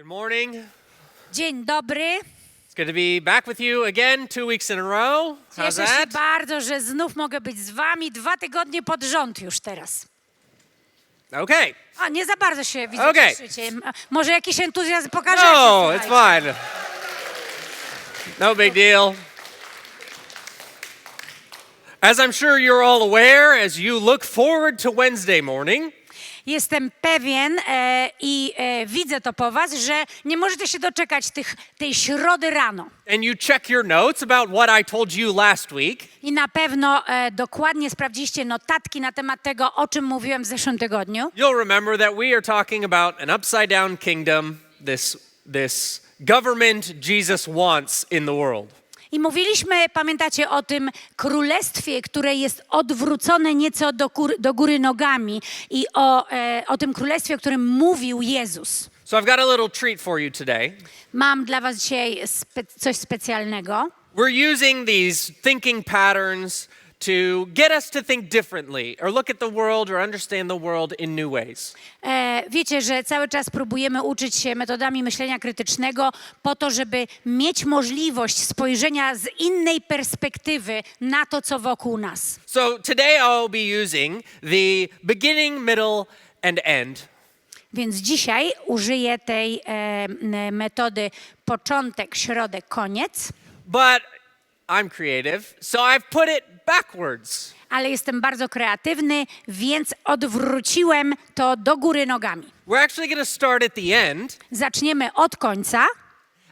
Good morning. Dzień dobry. It's good to be back with you again two weeks in a row. How's Cieszę się that? bardzo, że znów mogę być z wami dwa tygodnie pod rząd już teraz. Okay. A, nie za bardzo się widzę Okej. cieszycie. M- Może jakiś entuzjazm pokażecie? No, it's słuchajcie. fine. No big deal. As I'm sure you're all aware, as you look forward to Wednesday morning, Jestem pewien e, i e, widzę to po was, że nie możecie się doczekać tych, tej środy rano. and you check your notes about what I told you last week, I na pewno e, dokładnie sprawdziliście notatki na temat tego, o czym mówiłem w zeszłym tygodniu. you'll remember that we are talking about an upside down kingdom, this, this government Jesus wants in the world. I mówiliśmy, pamiętacie, o tym królestwie, które jest odwrócone nieco do, góry, do góry nogami i o, e, o tym królestwie, o którym mówił Jezus. So I've got a little treat for you today. Mam dla was dzisiaj spe, coś specjalnego. We're using these thinking patterns to get us to think differently or look at the world or understand the world in new ways. E, wiecie, że cały czas próbujemy uczyć się metodami myślenia krytycznego po to, żeby mieć możliwość spojrzenia z innej perspektywy na to, co wokół nas. So today I'll be using the beginning, middle, and end. Więc dzisiaj użyję tej e, metody początek, środek, koniec. But I'm creative, so I've put it backwards. ale jestem bardzo kreatywny, więc odwróciłem to do góry nogami. We're actually going to start at the end, Zaczniemy od końca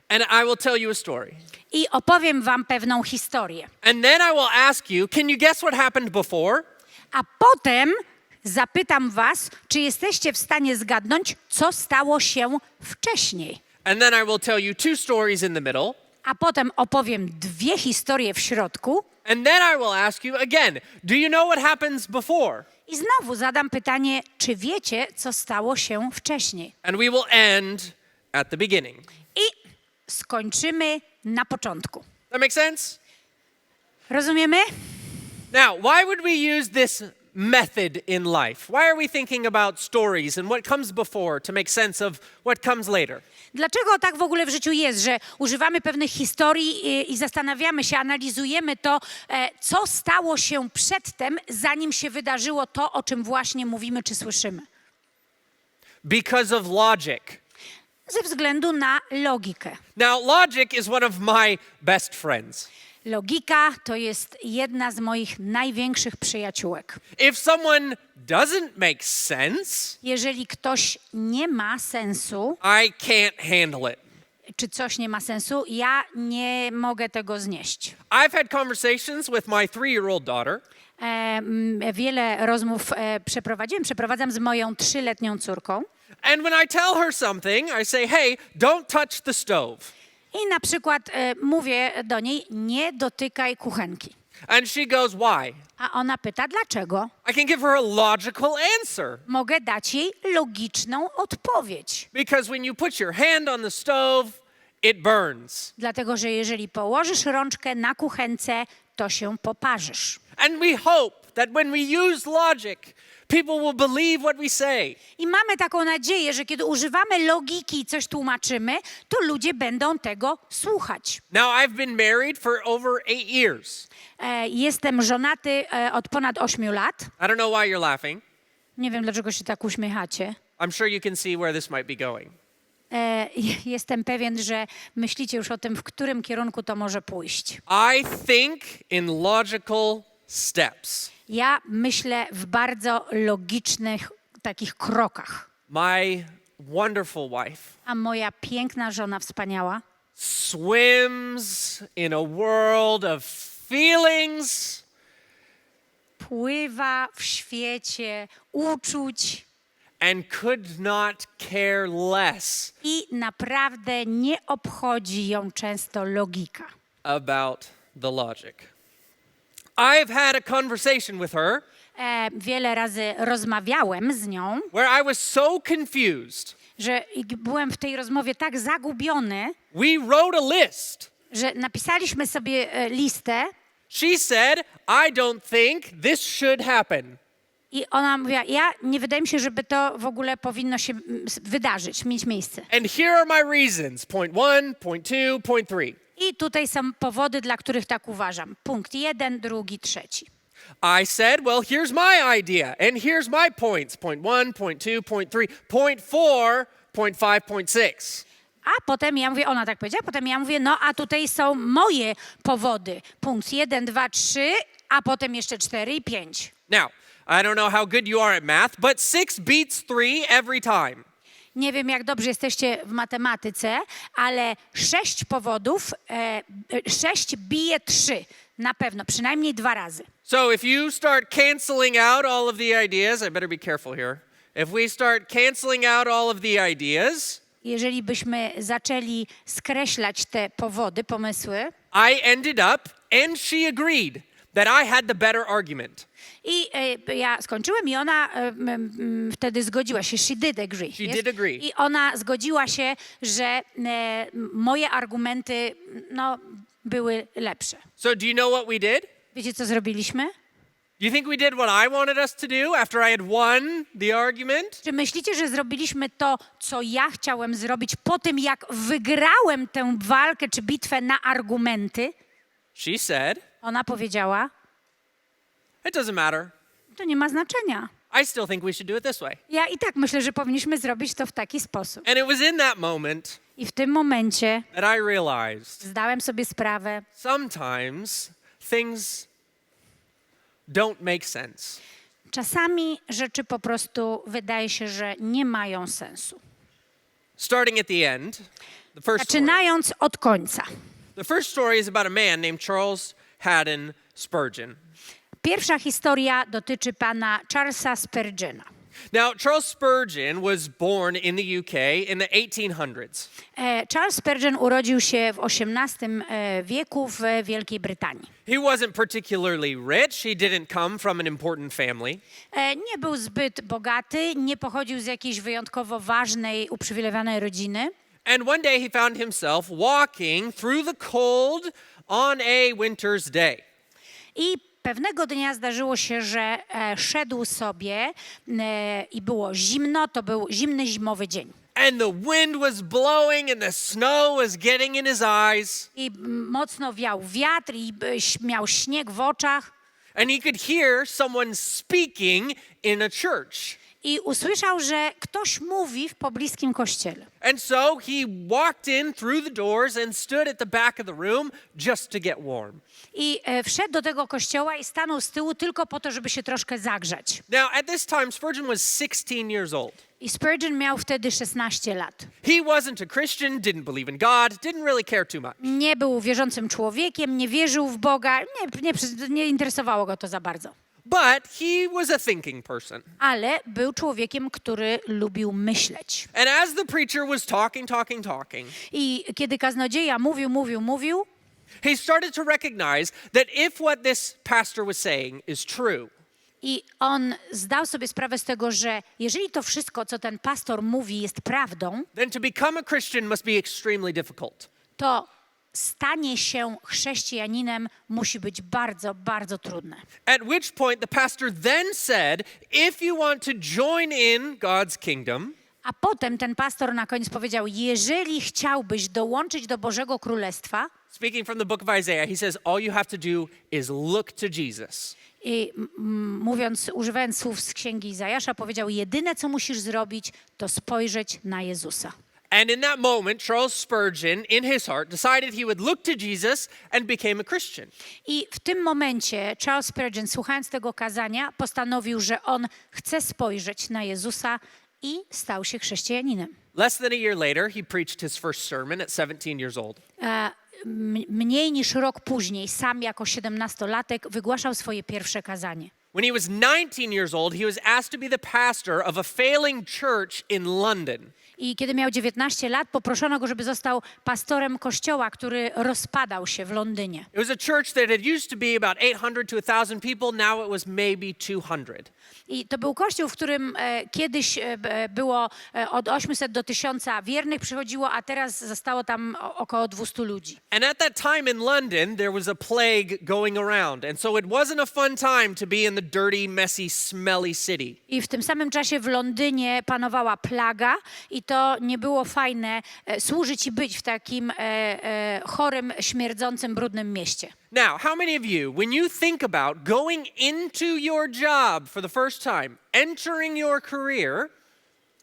and I will tell you a story. i opowiem wam pewną historię. And then I will ask you can you guess what happened before? A potem zapytam was, czy jesteście w stanie zgadnąć, co stało się wcześniej. And then I will tell you two stories in the middle. A potem opowiem dwie historie w środku And then I will ask you again do you know what happens before? i znowu zadam pytanie, czy wiecie, co stało się wcześniej. And we will end at the beginning. I skończymy na początku. That make sense? Rozumiemy? Now, why would we use this method in life? Why are we thinking about stories and what comes before to make sense of what comes later? Dlaczego tak w ogóle w życiu jest, że używamy pewnych historii i, i zastanawiamy się, analizujemy to, e, co stało się przedtem, zanim się wydarzyło to, o czym właśnie mówimy czy słyszymy? Because of logic. Ze względu na logikę. Now, logic is one of my best friends. Logika to jest jedna z moich największych przyjaciółek. If someone doesn't make sense, Jeżeli ktoś nie ma sensu, I can't handle it. czy coś nie ma sensu, ja nie mogę tego znieść. I've had conversations with my three year old daughter, E, m, wiele rozmów e, przeprowadziłem, przeprowadzam z moją trzyletnią córką. and when I tell her something, I say, hey, don't touch the stove. I na przykład e, mówię do niej, nie dotykaj kuchenki. And she goes, why? A ona pyta, dlaczego? I can give her a logical answer. Mogę dać jej logiczną odpowiedź. Because when you put your hand on the stove, it burns. Dlatego, że jeżeli położysz rączkę na kuchence, to się poparzysz. And we hope that when we use logic, people will believe what we say. I mamy taką nadzieję, że kiedy używamy logiki i coś tłumaczymy, to ludzie będą tego słuchać. Now, I've been married for over eight years. E, jestem żonaty e, od ponad 8 lat. I don't know why you're laughing. Nie wiem, dlaczego się tak uśmiechacie. I'm sure you can see where this might be going. E, jestem pewien, że myślicie już o tym, w którym kierunku to może pójść. I think in logical steps. Ja myślę w bardzo logicznych takich krokach. My wonderful wife A moja piękna żona, wspaniała, swims in a world of feelings pływa w świecie uczuć and could not care less i naprawdę nie obchodzi ją często logika. about the logic. I've had a conversation with her E, wiele razy rozmawiałem z nią, where I was so confused. że byłem w tej rozmowie tak zagubiony, We wrote a list. że napisaliśmy sobie e, listę She said, I don't think this should happen. I ona mówiła, ja nie wydaje mi się, żeby to w ogóle powinno się mm, wydarzyć, mieć miejsce. And here are my reasons point one, point two, point three. I tutaj są powody, dla których tak uważam. Punkt jeden, drugi, trzeci. I said, well, here's my idea, and here's my points point one, point two, point three, point four, point five, point six. A potem ja mówię, ona tak powiedziała, potem ja mówię, no a tutaj są moje powody. Punkt jeden, dwa, trzy, a potem jeszcze cztery i pięć. Now, I don't know how good you are at math, but six beats three every time. Nie wiem, jak dobrze jesteście w matematyce, ale sześć powodów, e, sześć bije trzy. Na pewno, przynajmniej dwa razy. So if you start canceling out all of the ideas, I better be careful here. If we start canceling out all of the ideas, Jeżeli byśmy zaczęli skreślać te powody, pomysły, I ended up, and she agreed, that I had the better argument. i e, ja skończyłem i ona e, m, m, wtedy zgodziła się. She did agree. She did agree. I ona zgodziła się, że e, moje argumenty no, były lepsze. So do you know what we did? Wiecie, co zrobiliśmy? Do you think we did what I wanted us to do after I had won the argument? Czy myślicie, że zrobiliśmy to, co ja chciałem zrobić po tym, jak wygrałem tę walkę czy bitwę na argumenty? She said, Ona powiedziała, It doesn't matter. to nie ma znaczenia. I still think we should do it this way. Ja i tak myślę, że powinniśmy zrobić to w taki sposób. And it was in that moment I w tym momencie that I realized zdałem sobie sprawę, sometimes things don't make sense. czasami rzeczy po prostu wydaje się, że nie mają sensu. Starting at the end, the first story. Zaczynając od końca. The first story is about a man named Charles Haddon Spurgeon. Pierwsza historia dotyczy pana Charlesa Spurgeona. Now, Charles Spurgeon was born in the UK in the 1800s. E, Charles Spurgeon urodził się w XVIII e, wieku w Wielkiej Brytanii. He wasn't particularly rich. He didn't come from an important family. E, Nie był zbyt bogaty, nie pochodził z jakiejś wyjątkowo ważnej, uprzywilejowanej rodziny. And one day he found himself walking through the cold on a winter's day. I pewnego dnia zdarzyło się, że e, szedł sobie e, i było zimno, to był zimny zimowy dzień. And the wind was blowing and the snow was getting in his eyes. I mocno wiał wiatr i e, miał śnieg w oczach. And he could hear someone speaking in a church. I usłyszał, że ktoś mówi w pobliskim kościele. And so he walked in through the doors and stood at the back of the room just to get warm. I e, wszedł do tego kościoła i stanął z tyłu tylko po to, żeby się troszkę zagrzać. Now, at this time, Spurgeon was 16 years old. I Spurgeon miał wtedy 16 lat. He wasn't a Christian, didn't believe in God, didn't really care too much. Nie był wierzącym człowiekiem, nie wierzył w Boga, nie, nie, nie interesowało go to za bardzo. But he was a thinking person. Ale był człowiekiem, który lubił myśleć. And as the preacher was talking, talking, talking, I kiedy kaznodzieja mówił, mówił, mówił, he started to recognize that if what this pastor was saying is true, i on zdał sobie sprawę z tego, że jeżeli to wszystko, co ten pastor mówi, jest prawdą, then to become a Christian must be extremely difficult. to stanie się chrześcijaninem musi być bardzo, bardzo trudne. At which point the pastor then said, if you want to join in God's kingdom, A potem ten pastor na koniec powiedział: Jeżeli chciałbyś dołączyć do Bożego Królestwa, speaking from the book of Isaiah, he says, all you have to do is look to Jesus. i mówiąc, używając słów z księgi Izajasza, powiedział: Jedyne, co musisz zrobić, to spojrzeć na Jezusa. And in that moment, Charles Spurgeon, in his heart, decided he would look to Jesus and became a Christian. I w tym momencie Charles Spurgeon, słuchając tego kazania, postanowił, że on chce spojrzeć na Jezusa i stał się chrześcijaninem. Less than a year later, he preached his first sermon at 17 years old. E, mniej niż rok później, sam jako siedemnastolatek, wygłaszał swoje pierwsze kazanie. When he was 19 years old, he was asked to be the pastor of a failing church in London. I kiedy miał 19 lat, poproszono go, żeby został pastorem kościoła, który rozpadał się w Londynie. It was a church that had used to be about 800 to 1,000 people. Now it was maybe 200. I to był kościół, w którym e, kiedyś e, b- było e, od 800 do 1000 wiernych przychodziło, a teraz zostało tam o, około 200 ludzi. And at that time in London, there was a plague going around. And so it wasn't a fun time to be in the dirty, messy, smelly city. I w tym samym czasie w Londynie panowała plaga i to nie było fajne e, służyć i być w takim e, e, chorym, śmierdzącym, brudnym mieście. Now, how many of you, when you think about going into your job for the first time, entering your career,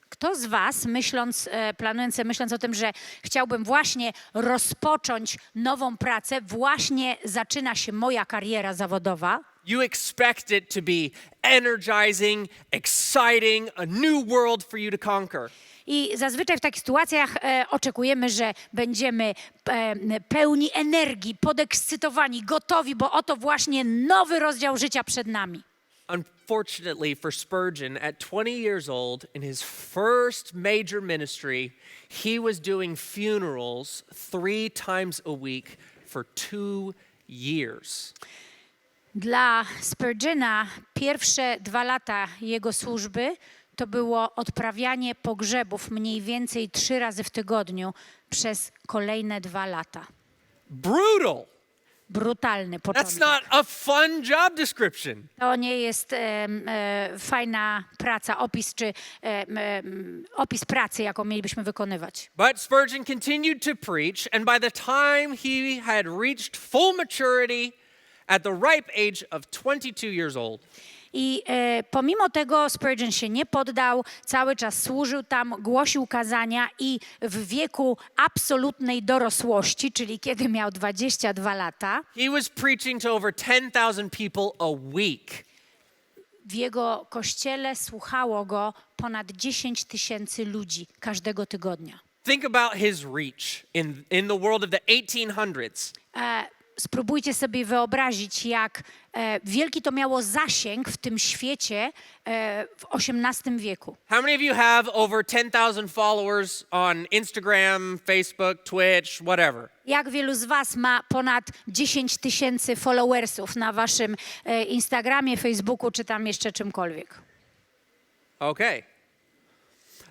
Kto z Was, myśląc, e, planując, myśląc o tym, że chciałbym właśnie rozpocząć nową pracę, właśnie zaczyna się moja kariera zawodowa, you expect it to be energizing, exciting, a new world for you to conquer. I zazwyczaj w takich sytuacjach e, oczekujemy, że będziemy e, pełni energii, podekscytowani, gotowi, bo oto właśnie nowy rozdział życia przed nami. Unfortunately for Spurgeon, at 20 years old, in his first major ministry, he was doing funerals three times a week for two years. Dla Spurgeona pierwsze dwa lata jego służby to było odprawianie pogrzebów mniej więcej trzy razy w tygodniu przez kolejne dwa lata. Brutal. Brutalny That's początek. not a fun job description. To nie jest e, fajna praca, opis czy opis pracy, jaką mielibyśmy wykonywać. But Spurgeon continued to preach, and by the time he had reached full maturity at the ripe age of 22 years old, I e, pomimo tego Spurgeon się nie poddał, cały czas służył tam, głosił kazania i w wieku absolutnej dorosłości, czyli kiedy miał 22 lata, he was preaching to over 10,000 people a week. w jego kościele słuchało go ponad 10 tysięcy ludzi każdego tygodnia. Think about his reach in, in the world of the 1800s. E, spróbujcie sobie wyobrazić, jak e, wielki to miało zasięg w tym świecie e, w XVIII wieku. How many of you have over 10,000 followers on Instagram, Facebook, Twitch, whatever? Jak wielu z Was ma ponad 10 tysięcy followersów na Waszym e, Instagramie, Facebooku czy tam jeszcze czymkolwiek? Okay.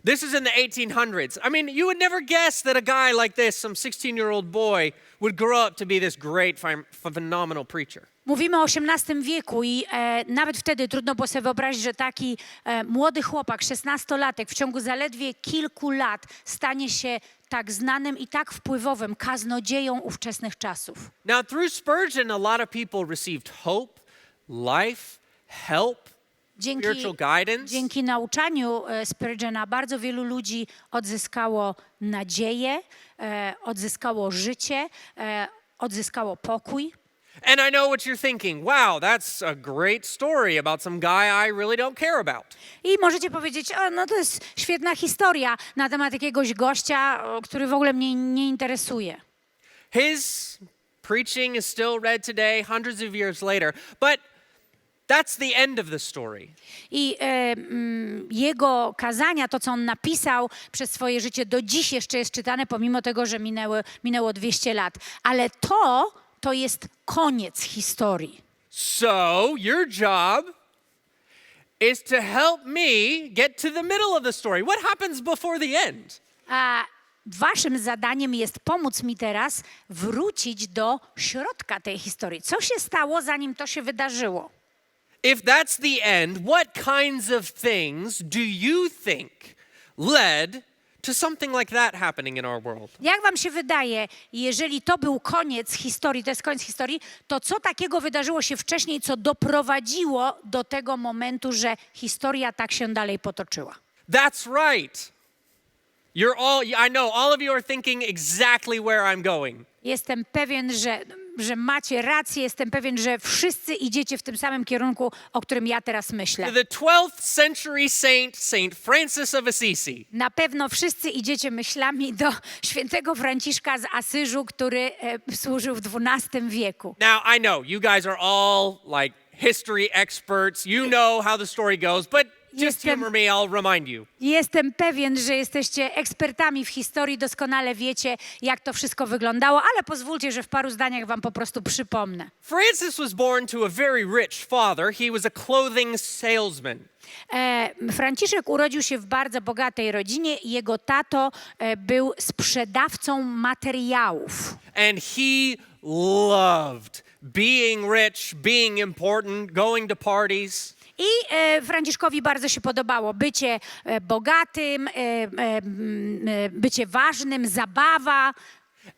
This is in the 1800s. I mean, you would never guess that a guy like this, some 16 year old boy, would grow up to be this great, phenomenal preacher. Mówimy o XVIII wieku i e, nawet wtedy trudno było sobie wyobrazić, że taki e, młody chłopak, 16-latek, w ciągu zaledwie kilku lat stanie się tak znanym i tak wpływowym kaznodzieją ówczesnych czasów. Now, through Spurgeon, a lot of people received hope, life, help, Dzięki, dzięki nauczaniu e, Spurgeona bardzo wielu ludzi odzyskało nadzieję, e, odzyskało życie, e, odzyskało pokój. And I know what you're thinking. Wow, that's a great story about some guy I really don't care about. I możecie powiedzieć, o, no to jest świetna historia na temat jakiegoś gościa, który w ogóle mnie nie interesuje. His preaching is still read today, hundreds of years later, but that's the end of the story. I e, mm, jego kazania, to co on napisał przez swoje życie, do dziś jeszcze jest czytane, pomimo tego, że minęły, minęło 200 lat. Ale to, to jest koniec historii. So, your job is to help me get to the middle of the story. What happens before the end? A waszym zadaniem jest pomóc mi teraz wrócić do środka tej historii. Co się stało, zanim to się wydarzyło? If that's the end, what kinds of things do you think led to something like that happening in our world? Jak wam się wydaje, jeżeli to był koniec historii, to jest koniec historii, to co takiego wydarzyło się wcześniej, co doprowadziło do tego momentu, że historia tak się dalej potoczyła? That's right. You're all, I know all of you are thinking exactly where I'm going. Jestem pewien, że, że macie rację, jestem pewien, że wszyscy idziecie w tym samym kierunku, o którym ja teraz myślę. To the 12th century saint, Saint Francis of Assisi. Na pewno wszyscy idziecie myślami do świętego Franciszka z Asyżu, który e, służył w XII wieku. Now, I know you guys are all like history experts. You know how the story goes, but just Jestem- humor me, I'll remind you. Jestem pewien, że jesteście ekspertami w historii, doskonale wiecie, jak to wszystko wyglądało, ale pozwólcie, że w paru zdaniach wam po prostu przypomnę. Francis was born to a very rich father. He was a clothing salesman. E, Franciszek urodził się w bardzo bogatej rodzinie jego tato e, był sprzedawcą materiałów. And he loved being rich, being important, going to parties. I e, Franciszkowi bardzo się podobało bycie e, bogatym, e, bycie ważnym, zabawa.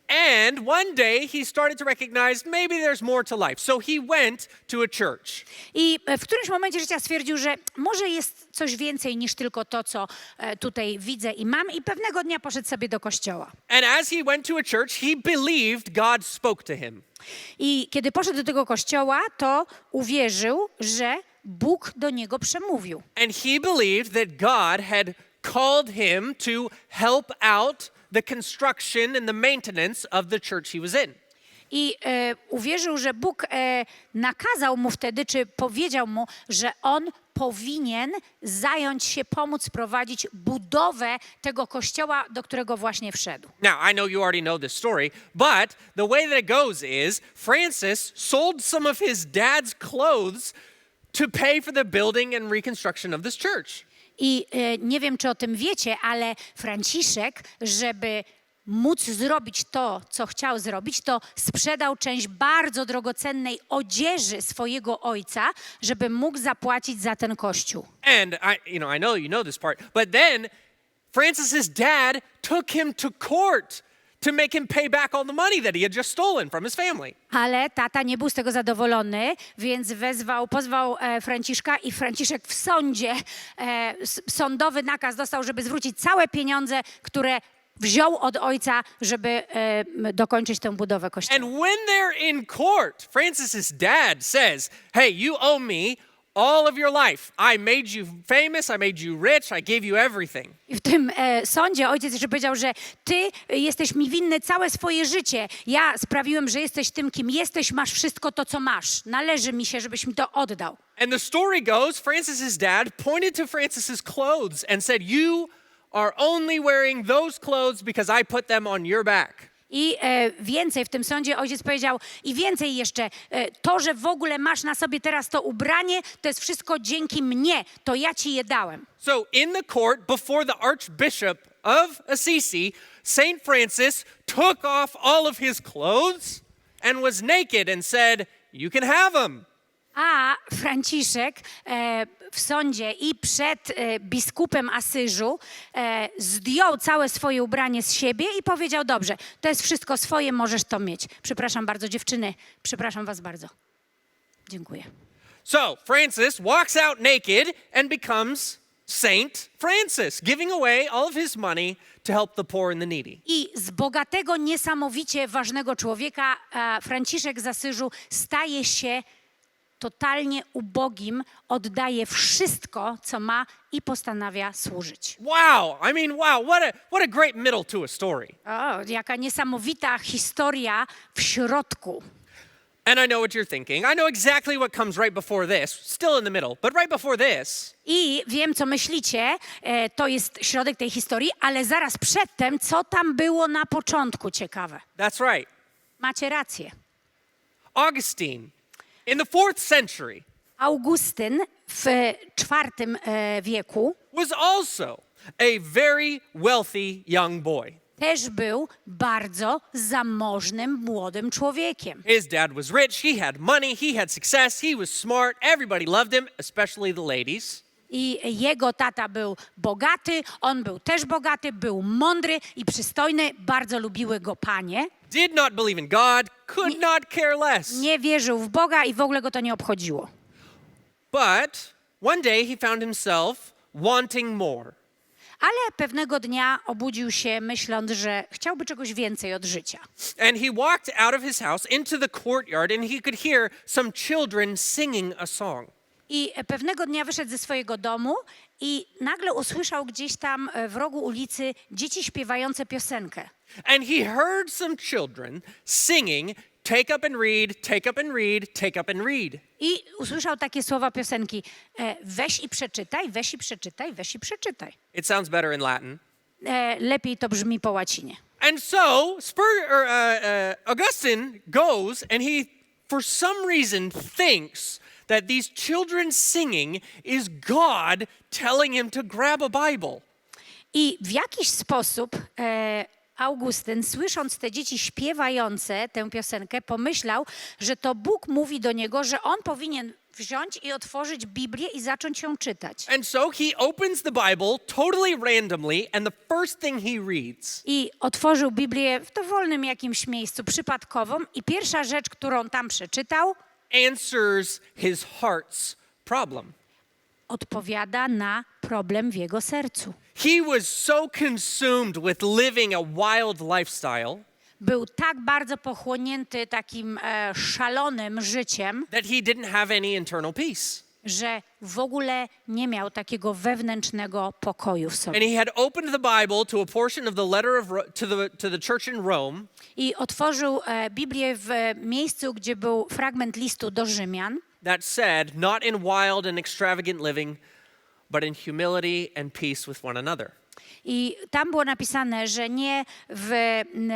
And one day he started to recognize maybe there's more to life. So he went to a church. I w którymś momencie życia stwierdził, że może jest coś więcej niż tylko to, co tutaj widzę i mam. I pewnego dnia poszedł sobie do kościoła. And as he went to a church, he believed God spoke to him. I kiedy poszedł do tego kościoła, to uwierzył, że Bóg do niego przemówił. And he believed that God had called him to help out the construction and the maintenance of the church he was in. I e, uwierzył, że Bóg e, nakazał mu wtedy, czy powiedział mu, że on powinien zająć się, pomóc prowadzić budowę tego kościoła, do którego właśnie wszedł. Now, I know you already know this story, but the way that it goes is Francis sold some of his dad's clothes to pay for the building and reconstruction of this church. I e, nie wiem, czy o tym wiecie, ale Franciszek, żeby móc zrobić to, co chciał zrobić, to sprzedał część bardzo drogocennej odzieży swojego ojca, żeby mógł zapłacić za ten kościół. And I, you know, I know you know this part, but then Francis's dad took him to court to make him pay back all the money that he had just stolen from his family. Ale tata nie był z tego zadowolony, więc wezwał, pozwał e, Franciszka i Franciszek w sądzie e, s- sądowy nakaz dostał, żeby zwrócić całe pieniądze, które wziął od ojca, żeby e, m, dokończyć tę budowę kościoła. And when they're in court, Francis's dad says, "Hey, you owe me all of your life. I made you famous, I made you rich, I gave you everything." I w tym e, sądzie ojciec jeszcze powiedział, że ty jesteś mi winny całe swoje życie. Ja sprawiłem, że jesteś tym, kim jesteś, masz wszystko to, co masz. Należy mi się, żebyś mi to oddał. And the story goes, Francis's dad pointed to Francis's clothes and said, "You are only wearing those clothes because I put them on your back." I e, więcej w tym sądzie ojciec powiedział, i więcej jeszcze, e, to, że w ogóle masz na sobie teraz to ubranie, to jest wszystko dzięki mnie, to ja ci je dałem. So, in the court before the Archbishop of Assisi, St. Francis took off all of his clothes and was naked and said, You can have them. A Franciszek e, w sądzie i przed e, biskupem Asyżu e, zdjął całe swoje ubranie z siebie i powiedział: Dobrze, to jest wszystko swoje, możesz to mieć. Przepraszam bardzo, dziewczyny, przepraszam was bardzo. Dziękuję. So, Francis walks out naked and becomes Saint Francis, giving away all of his money to help the poor and the needy. I z bogatego, niesamowicie ważnego człowieka e, Franciszek z Asyżu staje się totalnie ubogim, oddaje wszystko, co ma i postanawia służyć. Wow, I mean, wow, what a, what a great middle to a story. O, jaka niesamowita historia w środku. And I know what you're thinking. I know exactly what comes right before this, still in the middle, but right before this. I wiem, co myślicie, e, to jest środek tej historii, ale zaraz przedtem, co tam było na początku ciekawe. That's right. Macie rację. Augustine, in the fourth century, Augustyn w e, wieku was also a very wealthy young boy. też był bardzo zamożnym młodym człowiekiem. His dad was rich, he had money, he had success, he was smart, everybody loved him, especially the ladies. I jego tata był bogaty, on był też bogaty, był mądry i przystojny, bardzo lubiły go panie. Did not believe in God, could not care less. Nie wierzył w Boga i w ogóle go to nie obchodziło. But one day he found himself wanting more. Ale pewnego dnia obudził się myśląc, że chciałby czegoś więcej od życia. And he walked out of his house into the courtyard and he could hear some children singing a song. I pewnego dnia wyszedł ze swojego domu i nagle usłyszał gdzieś tam e, w rogu ulicy dzieci śpiewające piosenkę. And he heard some children singing, Take up and read, take up and read, take up and read. I usłyszał takie słowa piosenki: e, weź i przeczytaj, weź i przeczytaj, weź i przeczytaj. It sounds better in Latin. E, lepiej to brzmi po łacinie. And so Spur, or, uh, uh, Augustine goes and he, for some reason, thinks that these children singing is God telling him to grab a Bible. I w jakiś sposób e, Augustyn, słysząc te dzieci śpiewające tę piosenkę, pomyślał, że to Bóg mówi do niego, że on powinien wziąć i otworzyć Biblię i zacząć ją czytać. And so he opens the Bible totally randomly, and the first thing he reads I otworzył Biblię w dowolnym jakimś miejscu, przypadkową, i pierwsza rzecz, którą tam przeczytał, answers his heart's problem. odpowiada na problem w jego sercu. He was so consumed with living a wild lifestyle Był tak bardzo pochłonięty takim e, szalonym życiem, that he didn't have any internal peace. Że w ogóle nie miał takiego wewnętrznego pokoju w sobie. And he had opened the Bible to a portion of the letter of Ro- to the to the church in Rome, I otworzył e, Biblię w e, miejscu, gdzie był fragment listu do Rzymian, that said, "Not in wild and extravagant living, but in humility and peace with one another." I tam było napisane, że nie w m,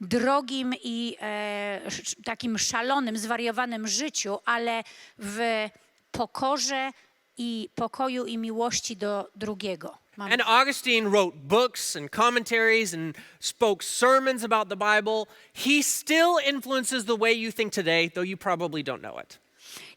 drogim i e, sz- takim szalonym, zwariowanym życiu, ale w pokorze i pokoju i miłości do drugiego. Mamy- And Augustine wrote books and commentaries and spoke sermons about the Bible. He still influences the way you think today, though you probably don't know it.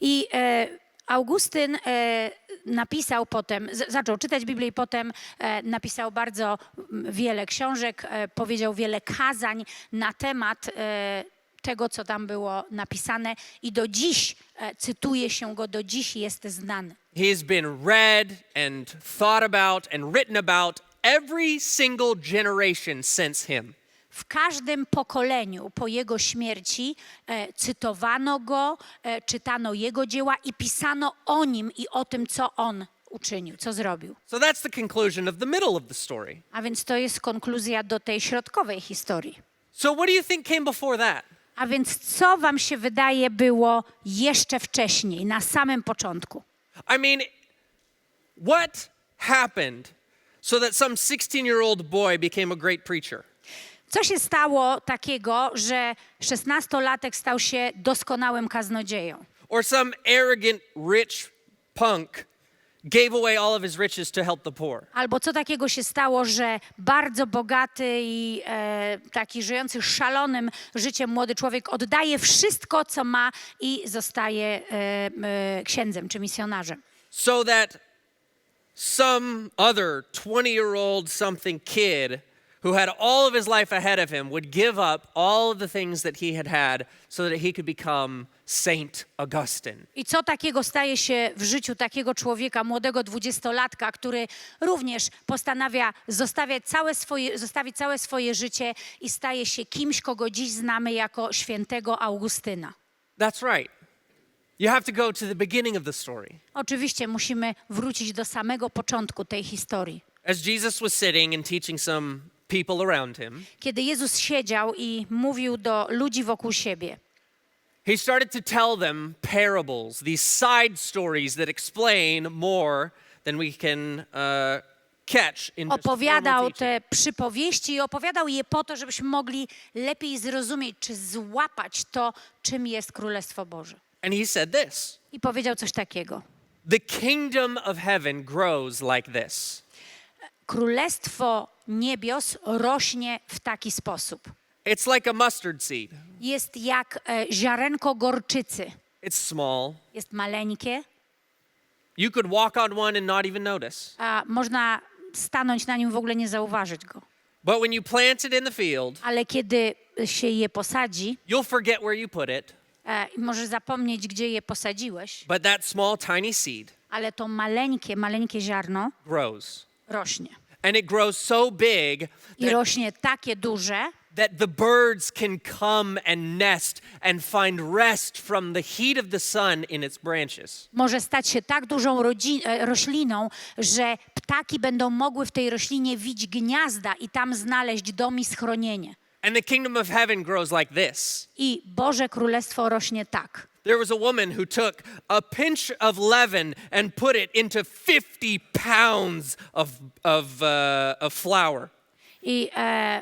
I e, Augustyn e, napisał potem, z, zaczął czytać Biblię i potem e, napisał bardzo wiele książek, e, powiedział wiele kazań na temat e, tego, co tam było napisane i do dziś, e, cytuje się go, do dziś jest znany. He has been read and thought about and written about every single generation since him. W każdym pokoleniu po jego śmierci e, cytowano go, e, czytano jego dzieła i pisano o nim i o tym, co on uczynił, co zrobił. So that's the conclusion of the middle of the story. A więc to jest konkluzja do tej środkowej historii. So what do you think came before that? A więc co wam się wydaje było jeszcze wcześniej, na samym początku? I mean, what happened so that some 16 year old boy became a great preacher? Co się stało takiego, że szesnastolatek stał się doskonałym kaznodzieją? Or some arrogant rich punk gave away all of his riches to help the poor? Albo co takiego się stało, że bardzo bogaty i e, taki żyjący szalonym życiem młody człowiek oddaje wszystko, co ma i zostaje e, e, księdzem czy misjonarzem? So that some other 20 year old something kid who had all of his life ahead of him would give up all of the things that he had had so that he could become Saint Augustine. I co takiego staje się w życiu takiego człowieka, młodego dwudziestolatka, który również postanawia zostawiać całe swoje, zostawić całe swoje życie i staje się kimś, kogo dziś znamy jako świętego Augustyna? That's right. You have to go to the beginning of the story. Oczywiście musimy wrócić do samego początku tej historii. As Jesus was sitting and teaching some people around him, Kiedy Jezus siedział i mówił do ludzi wokół siebie, he started to tell them parables, these side stories that explain more than we can uh, catch in opowiadał te przypowieści i opowiadał je po to, żebyśmy mogli lepiej zrozumieć czy złapać to, czym jest Królestwo Boże. And he said this I powiedział coś takiego. The kingdom of heaven grows like this. Królestwo niebios rośnie w taki sposób. It's like a mustard seed. Jest jak e, ziarenko gorczycy. It's small. Jest maleńkie, You could walk on one and not even notice. a można stanąć na nim w ogóle nie zauważyć go. But when you plant it in the field, Ale kiedy się je posadzi, you'll forget where you put it. e, i możesz zapomnieć, gdzie je posadziłeś, But that small, tiny seed ale to maleńkie, maleńkie ziarno grows. rośnie. And it grows so big I that, rośnie takie duże, that the birds can come and nest and find rest from the heat of the sun in its branches. może stać się tak dużą rodzi- e, rośliną, że ptaki będą mogły w tej roślinie widzieć gniazda i tam znaleźć dom i schronienie. And the kingdom of heaven grows like this. I Boże Królestwo rośnie tak. There was a woman who took a pinch of leaven and put it into 50 pounds of, of, uh, of flour. I e,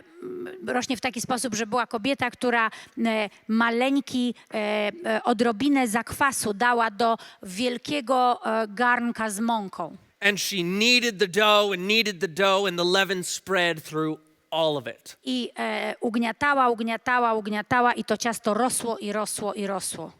rośnie w taki sposób, że była kobieta, która e, maleńki e, e, odrobinę zakwasu dała do wielkiego e, garnka z mąką. And she kneaded the dough and kneaded the dough, and the leaven spread through all of it. I e, ugniatała, ugniatała, ugniatała i to ciasto rosło i rosło i rosło.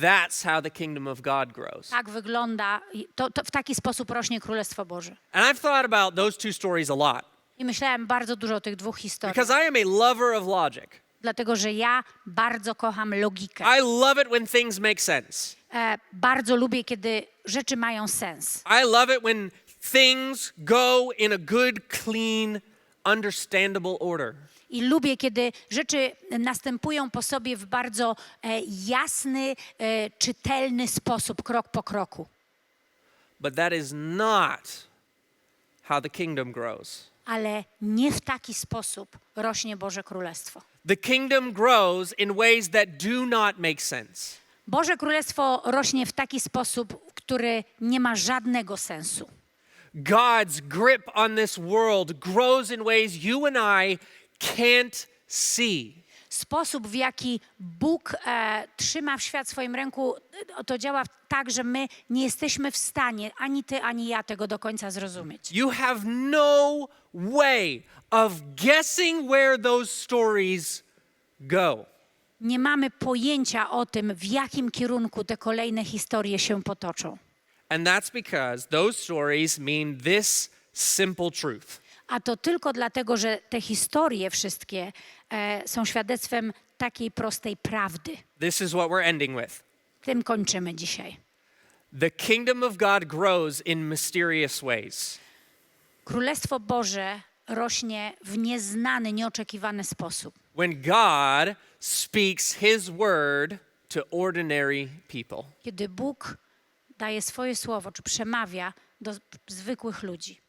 That's how the kingdom of God grows. Tak wygląda, to, to w taki sposób rośnie Królestwo Boże. And I've thought about those two stories a lot I myślałem bardzo dużo o tych dwóch historiach, because I am a lover of logic. dlatego że ja bardzo kocham logikę. I love it when things make sense. E, bardzo lubię, kiedy rzeczy mają sens. I love it when things go in a good, clean, understandable order. I lubię, kiedy rzeczy następują po sobie w bardzo e, jasny, e, czytelny sposób, krok po kroku. But that is not how the kingdom grows. Ale nie w taki sposób rośnie Boże Królestwo. The kingdom grows in ways that do not make sense. Boże Królestwo rośnie w taki sposób, który nie ma żadnego sensu. God's grip on this world grows in ways you and I can't see. Sposób, w jaki Bóg e, trzyma w świat w swoim ręku, e, to działa tak, że my nie jesteśmy w stanie, ani ty, ani ja, tego do końca zrozumieć. You have no way of guessing where those stories go. Nie mamy pojęcia o tym, w jakim kierunku te kolejne historie się potoczą. And that's because those stories mean this simple truth A to tylko dlatego, że te historie wszystkie e, są świadectwem takiej prostej prawdy. This is what we're ending with. Tym kończymy dzisiaj. The kingdom of God grows in mysterious ways. Królestwo Boże rośnie w nieznany, nieoczekiwany sposób. When God speaks his word to ordinary people. Kiedy Bóg daje swoje słowo, czy przemawia do zwykłych ludzi.